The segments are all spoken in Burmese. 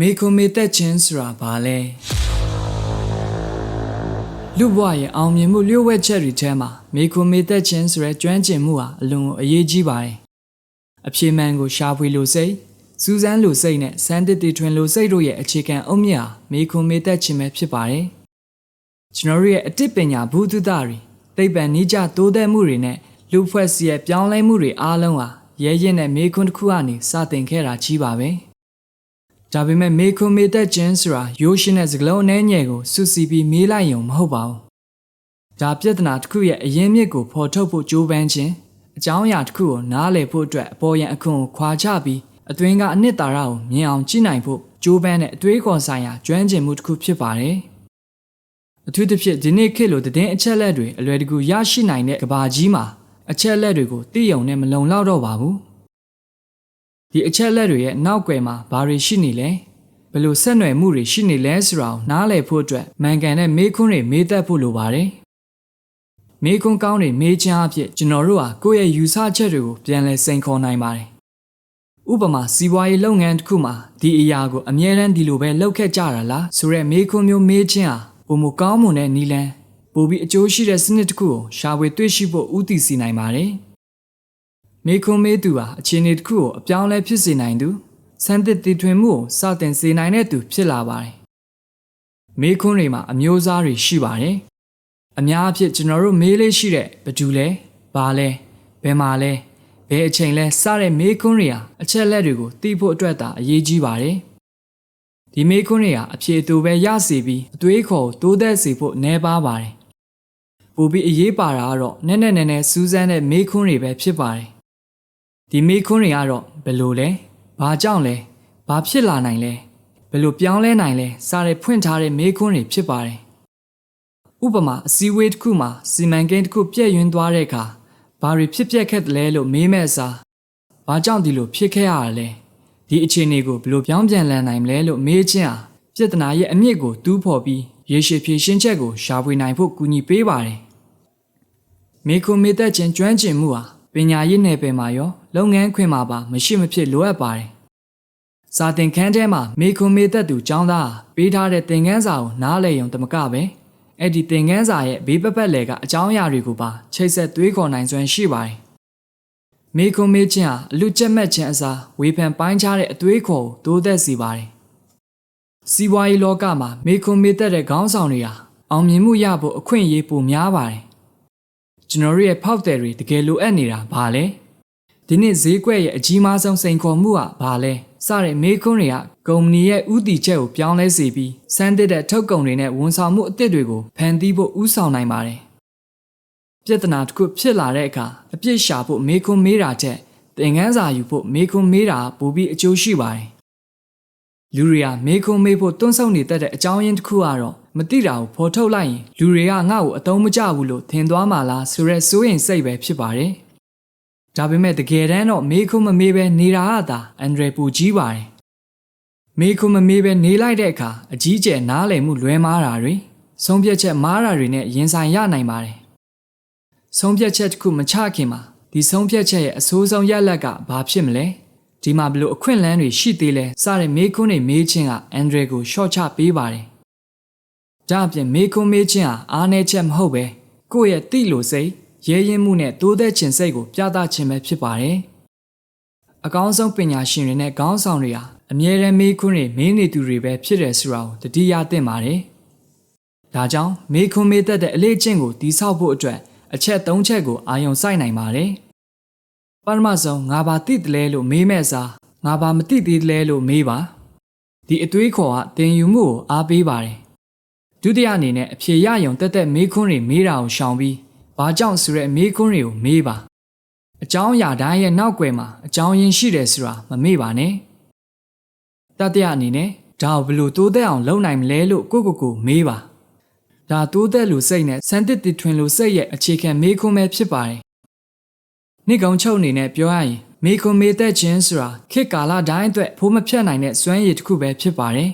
မေခွန်မေသက်ချင်းဆိုတာဘာလဲလူဘဝရဲ့အောင်မြင်မှုလျှို့ဝှက်ချက်တွေထဲမှာမေခွန်မေသက်ချင်းဆိုတဲ့ကျွမ်းကျင်မှုဟာအလွန်ကိုအရေးကြီးပါတယ်အပြေမှန်ကိုရှာဖွေလို့စိတ်စူးစမ်းလို့စိတ်နဲ့စမ်းတစ်တီထွင်လို့စိတ်တို့ရဲ့အခြေခံအုတ်မြစ်ဟာမေခွန်မေသက်ချင်းပဲဖြစ်ပါတယ်ကျွန်တော်တို့ရဲ့အတိတ်ပညာဘူးတုဒတွေသိပ္ပံနိကြတိုးတက်မှုတွေနဲ့လူဖွဲ့စီရဲ့ပြောင်းလဲမှုတွေအားလုံးဟာရဲရင်တဲ့မေခွန်းတစ်ခုကနေစတင်ခဲ့တာကြီးပါပဲ ဒါပေမဲ့မေခွန်မေသက်ချင်းဆိုတာရိုးရှင်းတဲ့စကလုံးအနှဲငယ်ကိုစုစည်းပြီးမေးလိုက်ရုံမဟုတ်ပါဘူး။ဒါပြဿနာတစ်ခုရဲ့အရင်းမြစ်ကိုဖော်ထုတ်ဖို့ကြိုးပမ်းခြင်းအကြောင်းအရာတစ်ခုကိုနားလည်ဖို့အတွက်အပေါ်ယံအခွင့်ကိုခွာချပြီးအတွင်းကအနှစ်သာရကိုမြင်အောင်ကြည့်နိုင်ဖို့ကြိုးပမ်းတဲ့အတွေးခေါ်ဆိုင်ရာကျွမ်းကျင်မှုတစ်ခုဖြစ်ပါတယ်။အထူးသဖြင့်ဒီနေ့ခေတ်လိုသတင်းအချက်အလက်တွေအလွယ်တကူရရှိနိုင်တဲ့ကဘာကြီးမှာအချက်အလက်တွေကိုသိယုံနဲ့မလုံလောက်တော့ပါဘူး။ ဒီအချက်လက်တွေရဲ့နောက်ွယ်မှာဘာတွေရှိနေလဲဘယ်လိုဆက်နွယ်မှုတွေရှိနေလဲဆိုတာကိုနားလည်ဖို့အတွက်မှန်ကန်တဲ့မေးခွန်းတွေမေးတတ်ဖို့လိုပါတယ်မေးခွန်းကောင်းတွေမေးချင်အဖြစ်ကျွန်တော်တို့ဟာကိုယ့်ရဲ့ယူဆချက်တွေကိုပြန်လည်စိန်ခေါ်နိုင်ပါတယ်ဥပမာစီးပွားရေးလုပ်ငန်းတစ်ခုမှာဒီအရာကိုအမြဲတမ်းဒီလိုပဲလုပ်ခဲ့ကြတာလားဆိုတဲ့မေးခွန်းမျိုးမေးခြင်းဟာပုံမကောင်းမွန်တဲ့နီလန်းပိုပြီးအကျိုးရှိတဲ့စနစ်တစ်ခုကိုရှာဖွေတွေ့ရှိဖို့ဥတည်စေနိုင်ပါတယ် မေခွန်မေးသူဟာအခြေအနေတစ်ခုကိုအပြောင်းအလဲဖြစ်စေနိုင်သူစမ်းသစ်တည်ထွင်မှုကိုစတင်စေနိုင်တဲ့သူဖြစ်လာပါတယ်။မေခွန်းတွေမှာအမျိုးအစားတွေရှိပါတယ်။အများအဖြစ်ကျွန်တော်တို့မေးလေးရှိတဲ့ဘယ်သူလဲ၊ဘာလဲ၊ဘယ်မှာလဲ၊ဘယ်အချိန်လဲစတဲ့မေခွန်းတွေဟာအချက်လက်တွေကိုသိဖို့အတွက်သာအရေးကြီးပါတယ်။ဒီမေခွန်းတွေဟာအဖြေအတူပဲရစေပြီးအတွေးခေါ်ကိုတိုးသက်စေဖို့နှဲပါပါတယ်။ပိုပြီးအရေးပါတာကတော့နက်နက်နဲနဲစူးစမ်းတဲ့မေခွန်းတွေပဲဖြစ်ပါတယ်။ ဒီမေးခွန်းတွေကတော့ဘယ်လိုလဲဘာကြောင့်လဲဘာဖြစ်လာနိုင်လဲဘယ်လိုပြောင်းလဲနိုင်လဲစတဲ့ဖွင့်ထားတဲ့မေးခွန်းတွေဖြစ်ပါတယ်ဥပမာအစည်းအဝေးတစ်ခုမှာစီမံကိန်းတစ်ခုပြည့်ယွင်းသွားတဲ့အခါဘာတွေဖြစ်ပျက်ခဲ့တယ်လဲလို့မေးမဲ့အစားဘာကြောင့်ဒီလိုဖြစ်ခဲ့ရတာလဲဒီအခြေအနေကိုဘယ်လိုပြောင်းပြန်လဲနိုင်မလဲလို့မေးခြင်းဟာပြဿနာရဲ့အမြင့်ကိုတူးဖော်ပြီးရေရှည်ဖြေရှင်းချက်ကိုရှာဖွေနိုင်ဖို့ကူညီပေးပါတယ်မေခွန်မေသက်ခြင်းကျွမ်းကျင်မှုဟာပညာရေးနယ်ပယ်မှာရော လုပ်ငန်းခွင်မှာပါမရှိမဖြစ်လိုအပ်ပါတယ်။စာသင်ခန်းထဲမှာမေခွန်မေသက်သူကျောင်းသားဟာပေးထားတဲ့သင်ခန်းစာကိုနားလည်ရုံတမကပဲအဲ့ဒီသင်ခန်းစာရဲ့ဘေးပပတ်လည်ကအကြောင်းအရာတွေကိုပါချိတ်ဆက်သွေးခေါ်နိုင်စွမ်းရှိပါတယ်။မေခွန်မေခြင်းဟာအလူကျက်မဲ့ခြင်းအစားဝေဖန်ပိုင်းခြားတဲ့အသွေးခေါ်ကိုတိုးသက်စေပါတယ်။စီးပွားရေးလောကမှာမေခွန်မေသက်တဲ့ခေါင်းဆောင်တွေဟာအောင်မြင်မှုရဖို့အခွင့်အရေးပိုများပါတယ်။ကျွန်တော်တို့ရဲ့ဖောက်တယ်တွေတကယ်လိုအပ်နေတာဘာလဲ ဒီနေ့ဈေးကွက်ရဲ့အကြီးမားဆုံးစိန်ခေါ်မှုကဘာလဲစတဲ့မေးခွန်းတွေကကုမ္ပဏီရဲ့ဥတီချက်ကိုပြောင်းလဲစေပြီးစမ်းသစ်တဲ့ထုတ်ကုန်တွေနဲ့ဝန်ဆောင်မှုအသစ်တွေကိုဖန်တီးဖို့ဥဆောင်နိုင်ပါတယ်ပြဿနာတစ်ခုဖြစ်လာတဲ့အခါအပြစ်ရှာဖို့မေးခွန်းမေးတာချက်သင်ခန်းစာယူဖို့မေးခွန်းမေးတာပိုပြီးအကျိုးရှိပါတယ်လူတွေကမေးခွန်းမေးဖို့တွန်းဆုံနေတတ်တဲ့အကြောင်းရင်းတစ်ခုကတော့မသိတာကိုဖော်ထုတ်လိုက်ရင်လူတွေကငါ့ကိုအတုံးမကျဘူးလို့ထင်သွားမှာလားဆိုရဲစိုးရင်စိတ်ပဲဖြစ်ပါတယ်။ ဒါပေမဲ့တကယ်တမ်းတော့မေးခွန်းမမေးပဲနေတာကသာအန်ဒရယ်ပူကြီးပါတယ်။မေးခွန်းမမေးပဲနေလိုက်တဲ့အခါအကြီးကျယ်နားလည်မှုလွဲမားတာတွေဆုံးဖြတ်ချက်မားတာတွေနဲ့ရင်ဆိုင်ရနိုင်ပါတယ်။ဆုံးဖြတ်ချက်တစ်ခုမချခင်မှာဒီဆုံးဖြတ်ချက်ရဲ့အဆိုးဆုံးရလဒ်ကဘာဖြစ်မလဲ။ဒီမှာဘလို့အခွင့်အလမ်းတွေရှိသေးလဲစတဲ့မေးခွန်းတွေမေးခြင်းကအန်ဒရယ်ကိုရှော့ချပေးပါတယ်။ဒါအပြင်မေခွန်မေးခြင်းဟာအားနည်းချက်မဟုတ်ပဲကိုယ့်ရဲ့တိလို့စိတ် ရဲရင်မှုနဲ့တိုးသက်ခြင်းစိတ်ကိုပြသခြင်းပဲဖြစ်ပါတယ်။အကောင်းဆုံးပညာရှင်တွေနဲ့ခေါင်းဆောင်တွေဟာအမြဲတမ်းမေခွန်းတွေမင်းနေသူတွေပဲဖြစ်တယ်ဆိုတာကိုတတိယသင့်ပါတယ်။ဒါကြောင့်မေခွန်းမေးတတ်တဲ့အလေးအကျင့်ကိုတိဆောက်ဖို့အတွက်အချက်၃ချက်ကိုအာရုံစိုက်နိုင်ပါတယ်။ပထမဆုံးငါဘာသိတယ်လဲလို့မေးမဲ့အစားငါဘာမသိသေးတယ်လဲလို့မေးပါ။ဒီအတွေးခေါ်ကတင်ယူမှုကိုအားပေးပါတယ်။ဒုတိယအနေနဲ့အဖြေရယုံတက်တက်မေးခွန်းတွေမေးတာကိုရှောင်ပြီး ဘာကြောင့်ဆိုတဲ့မေးခွန်းတွေကိုမေးပါအကြောင်းအရာတိုင်းရဲ့နောက်ွယ်မှာအကြောင်းရင်းရှိတယ်ဆိုတာမမေ့ပါနဲ့တတိယအနေနဲ့ဒါကိုဘယ်လိုတိုးတက်အောင်လုပ်နိုင်မလဲလို့ကိုယ့်ကိုယ်ကိုမေးပါဒါတိုးတက်လို့စိတ်နဲ့စမ်းသစ်တည်ထွင်လို့စိတ်ရဲ့အခြေခံမေးခွန်းပဲဖြစ်ပါတယ်နေ့ကုံချုပ်အနေနဲ့ပြောရရင်မေးခွန်းမေးတတ်ခြင်းဆိုတာခေတ်ကာလတိုင်းအတွက်ဖိုးမဖြတ်နိုင်တဲ့စွမ်းရည်တစ်ခုပဲဖြစ်ပါတယ်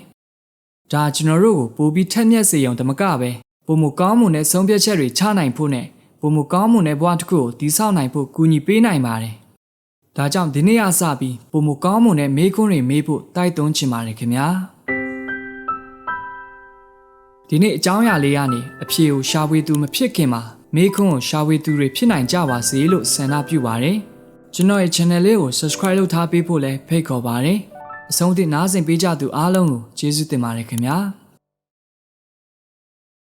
ဒါကျွန်တော်တို့ကိုပိုပြီးထက်မြက်စေရုံတမကပဲပုံမကောင်းမှုနဲ့ဆုံးဖြတ်ချက်တွေချနိုင်ဖို့နဲ့ ပုံမကောင်းမှုနဲ့ဘဝတစ်ခုကိုတည်ဆောက်နိုင်ဖို့ကူညီပေးနိုင်ပါတယ်ဒါကြောင့်ဒီနေ့အစပြီးပုံမကောင်းမွန်တဲ့မေးခွန်းတွေမေးဖို့တိုက်တွန်းချင်ပါတယ်ခင်ဗျာဒီနေ့အကြောင်းအရာလေးကနေအဖြေကိုရှာဖွေသူမဖြစ်ခင်မှာမေးခွန်းကိုရှာဖွေသူတွေဖြစ်နိုင်ကြပါစေလို့ဆန္ဒပြုပါတယ်ကျွန်တော်ရဲ့ channel လေးကို subscribe လုပ်ထားပေးဖို့လည်းဖိတ်ခေါ်ပါတယ်အဆုံးထိနားဆင်ပေးကြသူအားလုံးကိုကျေးဇူးတင်ပါတယ်ခင်ဗျာ